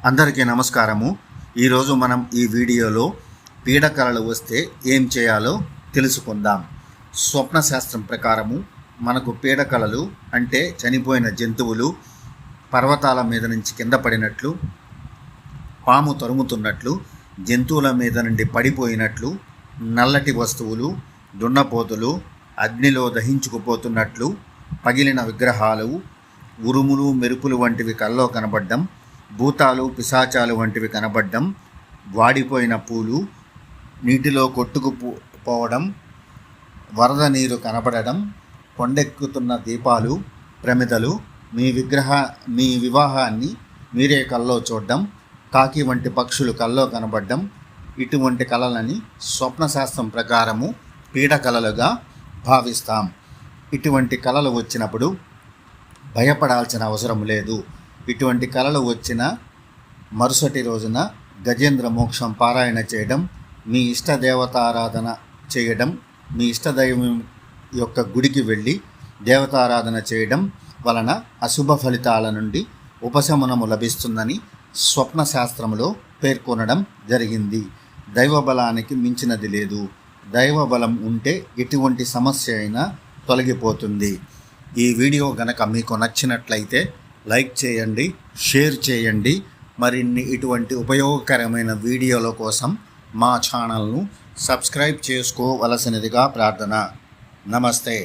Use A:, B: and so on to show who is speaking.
A: అందరికీ నమస్కారము. ఈరోజు మనం ఈ వీడియోలో పీడకలలు వస్తే ఏం చేయాలో తెలుసుకుందాం. స్వప్న శాస్త్రం ప్రకారము మనకు పీడకలలు అంటే చనిపోయిన జంతువులు పర్వతాల మీద నుంచి కింద పడినట్లు పాము తరుముతున్నట్లు జంతువుల మీద నుండి పడిపోయినట్లు నల్లటి వస్తువులు దున్నపోతులు అగ్నిలో దహించుకుపోతున్నట్లు పగిలిన విగ్రహాలు ఉరుములు మెరుపులు వంటివి కల్లో కనబడ్డం భూతాలు పిశాచాలు వంటివి కనబడ్డం వాడిపోయిన పూలు నీటిలో కొట్టుకుపోవడం వరద నీరు కనపడడం కొండెక్కుతున్న దీపాలు ప్రమిదలు మీ విగ్రహ మీ వివాహాన్ని మీరే కల్లో చూడడం కాకి వంటి పక్షులు కల్లో కనబడడం ఇటువంటి కళలని స్వప్నశాస్త్రం ప్రకారము పీడ కళలుగా భావిస్తాం. ఇటువంటి కళలు వచ్చినప్పుడు భయపడాల్సిన అవసరం లేదు. ఇటువంటి కళలు వచ్చిన మరుసటి రోజున గజేంద్ర మోక్షం పారాయణ చేయడం మీ ఇష్ట దేవతారాధన చేయడం మీ ఇష్టదైవం యొక్క గుడికి వెళ్ళి దేవతారాధన చేయడం వలన అశుభ ఫలితాల నుండి ఉపశమనము లభిస్తుందని స్వప్న శాస్త్రములో పేర్కొనడం జరిగింది. దైవ బలానికి మించినది లేదు. దైవ బలం ఉంటే ఎటువంటి సమస్య అయినా తొలగిపోతుంది. ఈ వీడియో గనక మీకు నచ్చినట్లయితే లైక్ చేయండి షేర్ చేయండి. మరిన్ని ఇటువంటి ఉపయోగకరమైన వీడియోల కోసం మా ఛానల్ను సబ్స్క్రైబ్ చేసుకోవలసినదిగా ప్రార్థన. నమస్తే.